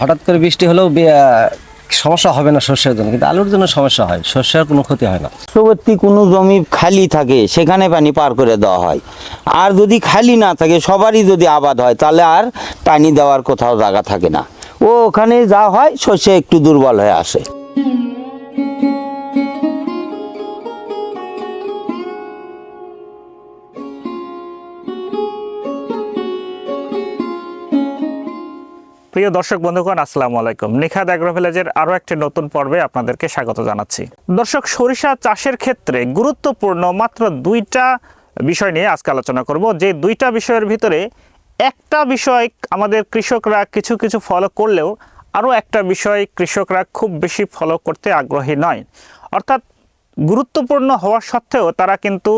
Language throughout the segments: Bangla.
হঠাৎ করে বৃষ্টি হলেও সমস্যা হবে না শস্যের জন্য, কিন্তু আলুর জন্য সমস্যা হয় শস্যের কোনো ক্ষতি হয় না। পার্শ্ববর্তী কোনো জমি খালি থাকে, সেখানে পানি পার করে দেওয়া হয়। আর যদি খালি না থাকে, সবারই যদি আবাদ হয়, তাহলে আর পানি দেওয়ার কোথাও জায়গা থাকে না। ও ওখানে যা হয় শস্য একটু দুর্বল হয়ে আসে। প্রিয় দর্শক বন্ধুগণ, আসসালামু আলাইকুম। নিখাদ অ্যাগ্রো ভিলেজের আরও একটি নতুন পর্বে আপনাদেরকে স্বাগত জানাচ্ছি। দর্শক, সরিষা চাষের ক্ষেত্রে গুরুত্বপূর্ণ মাত্র দুইটা বিষয় নিয়ে আজকে আলোচনা করব। যে দুইটা বিষয়ের ভিতরে একটা বিষয় আমাদের কৃষকরা কিছু কিছু ফলো করলেও আরও একটা বিষয় কৃষকরা খুব বেশি ফলো করতে আগ্রহী নয়। অর্থাৎ গুরুত্বপূর্ণ হওয়া সত্ত্বেও তারা কিন্তু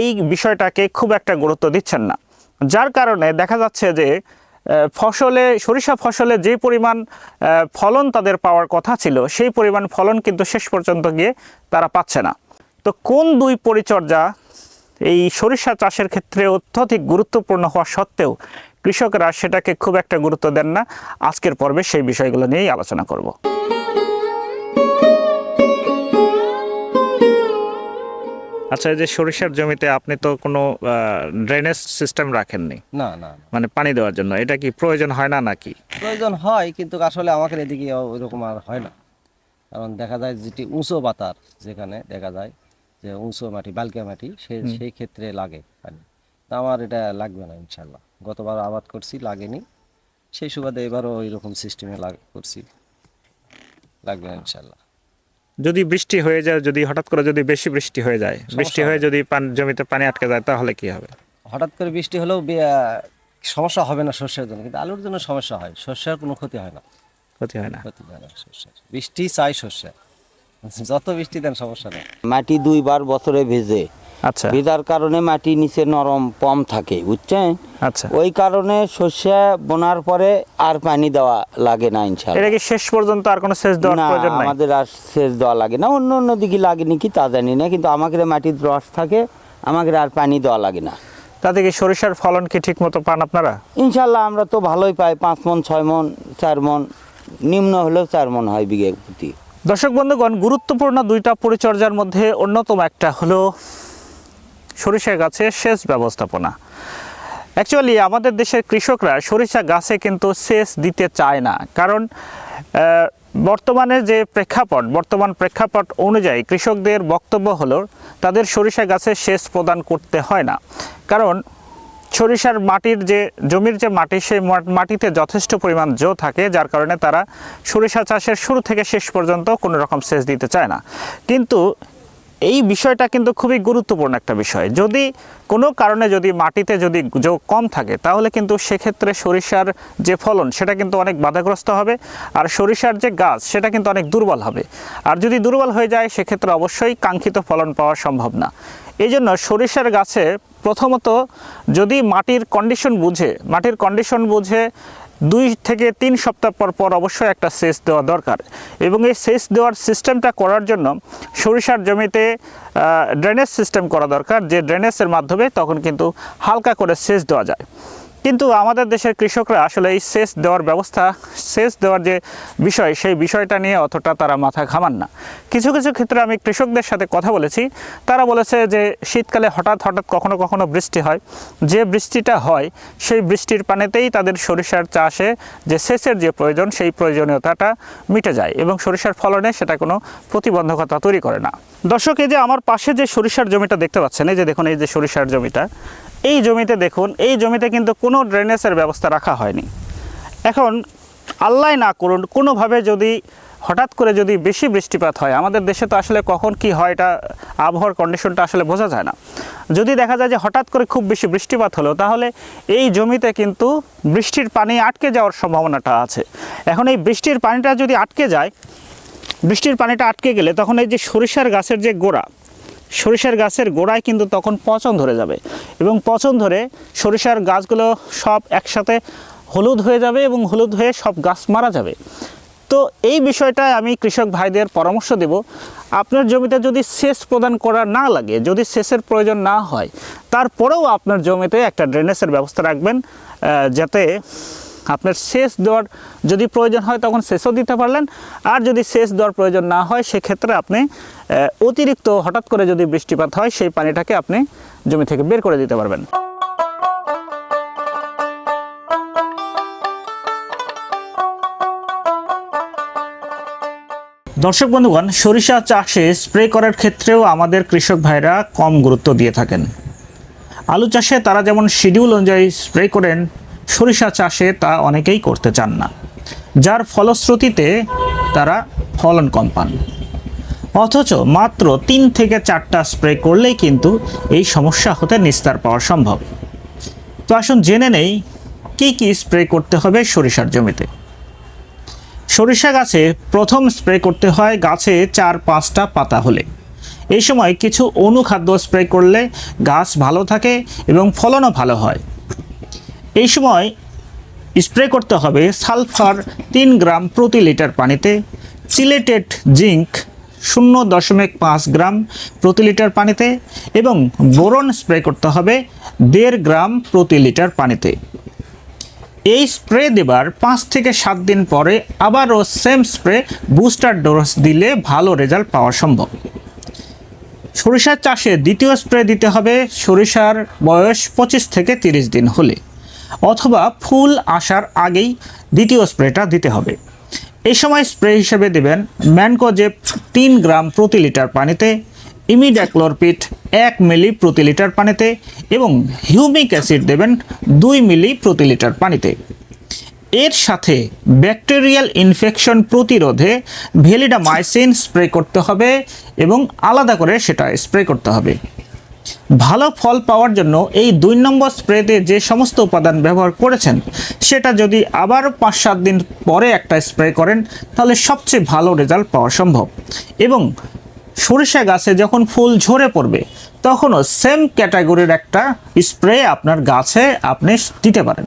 এই বিষয়টাকে খুব একটা গুরুত্ব দিচ্ছেন না। যার কারণে দেখা যাচ্ছে যে ফসলে, সরিষা ফসলে যে পরিমাণ ফলন তাদের পাওয়ার কথা ছিল, সেই পরিমাণ ফলন কিন্তু শেষ পর্যন্ত গিয়ে তারা পাচ্ছে না। তো কোন দুই পরিচর্যা এই সরিষা চাষের ক্ষেত্রে অত্যধিক গুরুত্বপূর্ণ হওয়া সত্ত্বেও কৃষকরা সেটাকে খুব একটা গুরুত্ব দেন না? আজকের পর্বে সেই বিষয়গুলো নিয়েই আলোচনা করব। আচ্ছা এই যে সরিষার জমিতে আপনি তো কোনো ড্রেনেজ সিস্টেম রাখেননি। না না। মানে পানি দেওয়ার জন্য এটা কি প্রয়োজন হয় না নাকি? প্রয়োজন হয় কিন্তু আসলে আমাদের এদিকে ওইরকম আর হয় না। কারণ দেখা যায় যেটি উঁচু বাতার যেখানে দেখা যায় যে উঁচু মাটি বালকা মাটি সে সেই ক্ষেত্রে লাগে পানি। তা আমার এটা লাগবে না ইনশাল্লাহ গতবার আবাদ করছি লাগেনি। সেই সুবাদে এবারও ওই রকম সিস্টেমে লাগ করছি। লাগবে না ইনশাল্লাহ যদি বৃষ্টি হয়ে যায় যদি হঠাৎ করে যদি বেশি বৃষ্টি হয়ে যায় বৃষ্টি হয়ে যদি পান- জমিতে পানি আটকে যায় তাহলে কি হবে? হঠাৎ করে বৃষ্টি হলেও সমস্যা হবে না শস্যের জন্য কিন্তু আলুর জন্য সমস্যা হয়। শস্যের কোনো ক্ষতি হয় না। ক্ষতি হয় না। ক্ষতি হয় না শস্যের বৃষ্টি চাই শস্যের যত বৃষ্টি দেন সমস্যা নেই। মাটি দুইবার বছরে ভেজে। আচ্ছা। ভেজার কারণে মাটি নিচে নরম কম থাকে বুঝছেন? আচ্ছা। ওই কারণে শস্য বোনার পরে আর পানি দেওয়া লাগে না ইনশাল্লাহ এটা কি শেষ পর্যন্ত আর কোনো সেচ দেওয়ার প্রয়োজন নাই? আমাদের আর সেচ দেওয়া লাগে না। অন্য অন্য দিকে লাগে নাকি তা জানি না কিন্তু আমাকে মাটির রস থাকে আমাকে আর পানি দেওয়া লাগে না। তাতে কি সরিষার ফলন কি ঠিক মতো পান আপনারা? ইনশাল্লাহ আমরা তো ভালোই পাই পাঁচ মন ছয় মন চার মন নিম্ন হলেও চার মন হয় বিঘে প্রতি। দর্শক বন্ধুগণ গুরুত্বপূর্ণ দুইটা পরিচর্যার মধ্যে অন্যতম একটা হলো সরিষা গাছের সেচ ব্যবস্থাপনা। অ্যাকচুয়ালি আমাদের দেশের কৃষকরা সরিষা গাছে কিন্তু সেচ দিতে চায় না। কারণ বর্তমানে যে প্রেক্ষাপট, বর্তমান প্রেক্ষাপট অনুযায়ী কৃষকদের বক্তব্য হলো, তাদের সরিষা গাছে সেচ প্রদান করতে হয় না। কারণ, সরিষার মাটির যে, জমির যে মাটি, সেই মাটিতে যথেষ্ট পরিমাণ জো থাকে, যার কারণে তারা সরিষা চাষের শুরু থেকে শেষ পর্যন্ত কোনো রকম সেচ দিতে চায় না। কিন্তু এই বিষয়টা কিন্তু খুবই গুরুত্বপূর্ণ একটা বিষয়। যদি কোনো কারণে যদি মাটিতে যদি জো কম থাকে, তাহলে কিন্তু সেক্ষেত্রে সরিষার যে ফলন, সেটা কিন্তু অনেক বাধাগ্রস্ত হবে। আর সরিষার যে গাছ, সেটা কিন্তু অনেক দুর্বল হবে। আর যদি দুর্বল হয়ে যায়, সেক্ষেত্রে অবশ্যই কাঙ্ক্ষিত ফলন পাওয়া সম্ভব না। এই জন্য সরিষার গাছে প্রথমত যদি মাটির কন্ডিশন বুঝে, মাটির কন্ডিশন বুঝে দুই থেকে তিন সপ্তাহ পর পর অবশ্যই একটা সেচ দেওয়া দরকার। এবং এই সেচ দেওয়ার সিস্টেমটা করার জন্য সরিষার জমিতে ড্রেনেজ সিস্টেম করা দরকার। যে ড্রেনেজের মাধ্যমে তখন কিন্তু হালকা করে সেচ দেওয়া যায়। কিন্তু আমাদের দেশের কৃষকরা আসলে এই সেচ দেওয়ার ব্যবস্থা, সেচ দেওয়ার যে বিষয়, সেই বিষয়টা নিয়ে অতটা তারা মাথা ঘামান না। কিছু কিছু ক্ষেত্রে আমি কৃষকদের সাথে কথা বলেছি। তারা বলেছে যে শীতকালে হঠাৎ হঠাৎ কখনো কখনো বৃষ্টি হয়। যে বৃষ্টিটা হয়, সেই বৃষ্টির পানিতেই তাদের সরিষার চাষে যে সেচের যে প্রয়োজন, সেই প্রয়োজনীয়তাটা মিটে যায় এবং সরিষার ফলনে সেটা কোনো প্রতিবন্ধকতা তৈরি করে না। দর্শক, এই যে আমার পাশে যে সরিষার জমিটা দেখতে পাচ্ছেন, এই যে দেখুন, এই যে সরিষার জমিটা এই জমিতে দেখুন, এই জমিতে কিন্তু কোনো ড্রেনেজের ব্যবস্থা রাখা হয়নি। এখন আল্লাহ না করুন, কোনোভাবে যদি হঠাৎ করে যদি বেশি বৃষ্টিপাত হয়, আমাদের দেশে তো আসলে কখন কি হয় এটা, আবহাওয়ার কন্ডিশনটা আসলে বোঝা যায় না। যদি দেখা যায় যে হঠাৎ করে খুব বেশি বৃষ্টিপাত হলো, তাহলে এই জমিতে কিন্তু বৃষ্টির পানি আটকে যাওয়ার সম্ভাবনাটা আছে। এখন এই বৃষ্টির পানিটা যদি আটকে যায়, বৃষ্টির পানিটা আটকে গেলে তখন এই যে সরিষার গাছের যে গোড়া সরিষার গাছের গোড়ায় কিন্তু তখন পচন ধরে যাবে এবং পচন ধরে সরিষার গাছগুলো সব একসাথে হলুদ হয়ে যাবে এবং হলুদ হয়ে সব গাছ মারা যাবে। তো এই বিষয়টায় আমি কৃষক ভাইদের পরামর্শ দেব, আপনার জমিতে যদি সেচ প্রদান করা না লাগে, যদি সেচের প্রয়োজন না হয়, তারপরেও আপনার জমিতে একটা ড্রেনেজের ব্যবস্থা রাখবেন যাতে আপনার সেচ দেওয়ার যদি প্রয়োজন হয় তখন সেচও দিতে পারলেন। আর যদি সেচ দেওয়ার প্রয়োজন না হয়, সেক্ষেত্রে আপনি অতিরিক্ত হঠাৎ করে যদি বৃষ্টিপাত হয়, সেই পানিটাকে আপনি জমি থেকে বের করে দিতে পারবেন। দর্শক বন্ধুগণ, সরিষা চাষে স্প্রে করার ক্ষেত্রেও আমাদের কৃষক ভাইরা কম গুরুত্ব দিয়ে থাকেন। আলু চাষে তারা যেমন শিডিউল অনুযায়ী স্প্রে করেন সরিষা চাষে তা অনেকেই করতে চান না, যার ফলশ্রুতিতে তারা ফলন কম পান। অথচ মাত্র তিন থেকে চারটা স্প্রে করলেই কিন্তু এই সমস্যা হতে নিস্তার পাওয়া সম্ভব। তো আসুন জেনে নেই, কী কী স্প্রে করতে হবে সরিষার জমিতে। সরিষা গাছে প্রথম স্প্রে করতে হয় গাছে চার পাঁচটা পাতা হলে। এই সময় কিছু অনুখাদ্য স্প্রে করলে গাছ ভালো থাকে এবং ফলনও ভালো হয়। এই সময় স্প্রে করতে হবে সালফার তিন গ্রাম প্রতি লিটার পানিতে। সিলেটেড জিঙ্ক শূন্য দশমিক পাঁচ গ্রাম প্রতি লিটার পানিতে এবং বোরন স্প্রে করতে হবে দেড় গ্রাম প্রতি লিটার পানিতে। এই স্প্রে দেবার পাঁচ থেকে সাত দিন পরে আবারও সেম স্প্রে বুস্টার ডোজ দিলে ভালো রেজাল্ট পাওয়া সম্ভব। সরিষার চাষে দ্বিতীয় স্প্রে দিতে হবে, সরিষার বয়স পঁচিশ থেকে তিরিশ দিন হলে। অথবা ফুল আসার আগেই দ্বিতীয় স্প্রেটা দিতে হবে। এই সময় স্প্রে হিসেবে দেবেন ম্যানকোজেপ তিন গ্রাম প্রতি লিটার পানিতে ইমিডাক্লোরপিট এক মিলি প্রতি লিটার পানিতে এবং হিউমিক অ্যাসিড দেবেন দুই মিলি প্রতি লিটার পানিতে। এর সাথে ব্যাকটেরিয়াল ইনফেকশন প্রতিরোধে ভেলিডামাইসিন স্প্রে করতে হবে এবং আলাদা করে সেটা স্প্রে করতে হবে। ভালো ফল পাওয়ার জন্য এই দুই নম্বর স্প্রেতে যে সমস্ত উপাদান ব্যবহার করেছেন, সেটা যদি আবার পাঁচ সাত দিন পরে একটা স্প্রে করেন, তাহলে সবচেয়ে ভালো রেজাল্ট পাওয়া সম্ভব। এবং সরিষা গাছে যখন ফুল ঝরে পড়বে, তখনও সেম ক্যাটাগরির একটা স্প্রে আপনার গাছে আপনি দিতে পারেন।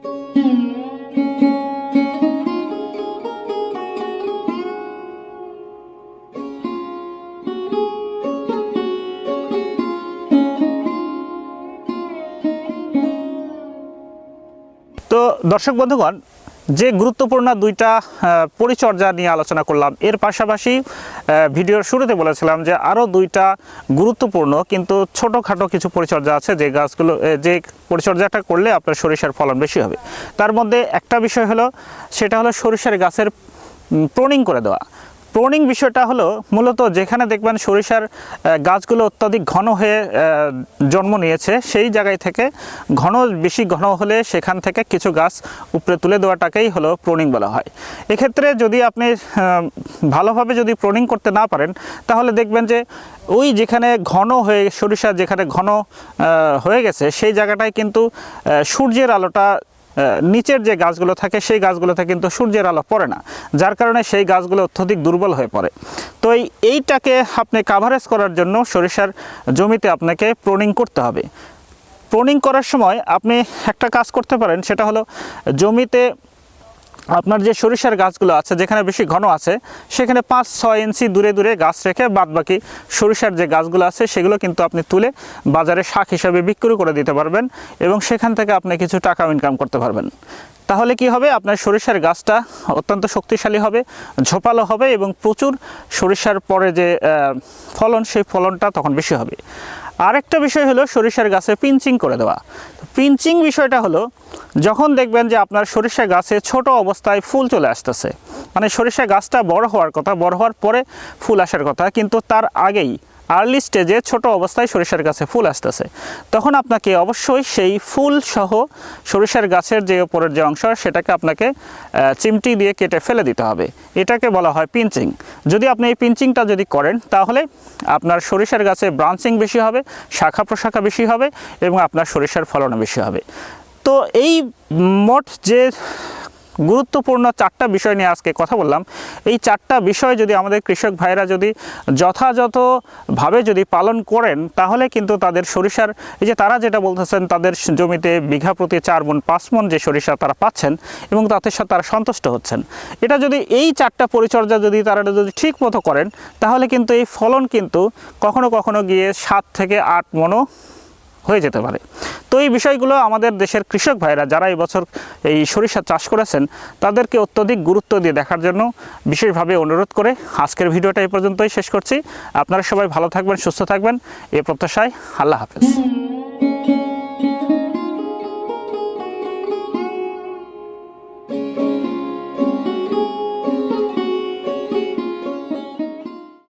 তো দর্শক বন্ধুগণ, যে গুরুত্বপূর্ণ দুইটা পরিচর্যা নিয়ে আলোচনা করলাম, এর পাশাপাশি ভিডিওর শুরুতে বলেছিলাম যে আরও দুইটা গুরুত্বপূর্ণ কিন্তু ছোটোখাটো কিছু পরিচর্যা আছে, যে গাছগুলো যে পরিচর্যাটা করলে আপনার সরিষার ফলন বেশি হবে। তার মধ্যে একটা বিষয় হলো, সেটা হলো সরিষার গাছের প্রোনিং করে দেওয়া। প্রোনিং বিষয়টা হলো মূলত যেখানে দেখবেন সরিষার গাছগুলো অত্যাধিক ঘন হয়ে জন্ম নিয়েছে, সেই জায়গায় থেকে ঘন, বেশি ঘন হলে সেখান থেকে কিছু গাছ উপরে তুলে দেওয়াটাকেই হলো প্রোনিং বলা হয়। এক্ষেত্রে যদি আপনি ভালোভাবে যদি প্রোনিং করতে না পারেন, তাহলে দেখবেন যে ওই যেখানে ঘন হয়ে, সরিষা যেখানে ঘন হয়ে গেছে, সেই জায়গাটায় কিন্তু সূর্যের আলোটা নিচের যে গাছগুলো থাকে, সেই গাছগুলোতে কিন্তু সূর্যের আলো পড়ে না, যার কারণে সেই গাছগুলো অত্যধিক দুর্বল হয়ে পড়ে। তো এই এইটাকে আপনি কাভারেজ করার জন্য সরিষার জমিতে আপনাকে প্রোনিং করতে হবে। প্রোনিং করার সময় আপনি একটা কাজ করতে পারেন, সেটা হলো জমিতে আপনার যে সরিষার গাছগুলো আছে, যেখানে বেশি ঘন আছে, সেখানে পাঁচ, ছয় ইঞ্চি দূরে দূরে গাছ রেখে বাদ বাকি সরিষার যে গাছগুলো আছে, সেগুলো কিন্তু আপনি তুলে বাজারে শাক হিসাবে বিক্রি করে দিতে পারবেন এবং সেখান থেকে আপনি কিছু টাকা ইনকাম করতে পারবেন। তাহলে কি হবে? আপনার সরিষার গাছটা অত্যন্ত শক্তিশালী হবে, ঝোপালো হবে এবং প্রচুর সরিষার পরে যে ফলন, সেই ফলনটা তখন বেশি হবে। আরেকটা বিষয় হলো সরিষার গাছে পিঞ্চিং করে দেওয়া। পিঞ্চিং বিষয়টা হলো, যখন দেখবেন যে আপনার সরিষা গাছে ছোট অবস্থায় ফুল চলে আসতেছে। মানে সরিষা গাছটা বড় হওয়ার কথা, বড় হওয়ার পরে ফুল আসার কথা, কিন্তু তার আগেই আর্লি স্টেজে ছোট অবস্থায় সরিষার গাছে ফুল আসতেছে। তখন আপনাকে অবশ্যই সেই ফুল সহ সরিষার গাছের যে ওপরের যে অংশ, সেটাকে আপনাকে চিমটি দিয়ে কেটে ফেলে দিতে হবে। এটাকে বলা হয় পিঞ্চিং। যদি আপনি এই পিঞ্চিংটা যদি করেন, তাহলে আপনার সরিষার গাছে ব্রাঞ্চিং বেশি হবে, শাখা প্রশাখা বেশি হবে এবং আপনার সরিষার ফলনও বেশি হবে। তো এই মোট যে গুরুত্বপূর্ণ চারটা বিষয় নিয়ে আজকে কথা বললাম। এই চারটা বিষয় যদি আমাদের কৃষক ভাইরা যদি যথাযথভাবে যদি পালন করেন, তাহলে কিন্তু তাদের সরিষার, এই যে তারা যেটা বলতেছেন, তাদের জমিতে বিঘা প্রতি চার মন পাঁচ মন যে সরিষা তারা পাচ্ছেন এবং তাতে তারা সন্তুষ্ট হচ্ছেন। এটা যদি এই চারটা পরিচর্যা যদি তারা যদি ঠিক মতো করেন, তাহলে কিন্তু এই ফলন কিন্তু কখনো কখনো গিয়ে সাত থেকে আট মনও হয়ে যেতে পারে। তো এই বিষয়গুলো আমাদের দেশের কৃষক ভাইরা যারা এই বছর এই সরিষা চাষ করেছেন, তাদেরকে অত্যধিক গুরুত্ব দিয়ে দেখার জন্য বিশেষভাবে অনুরোধ করে আজকের ভিডিওটা এই পর্যন্তই শেষ করছি। আপনারা সবাই ভালো থাকবেন, সুস্থ থাকবেন। এ প্রত্যাশায় আল্লাহ হাফেজ।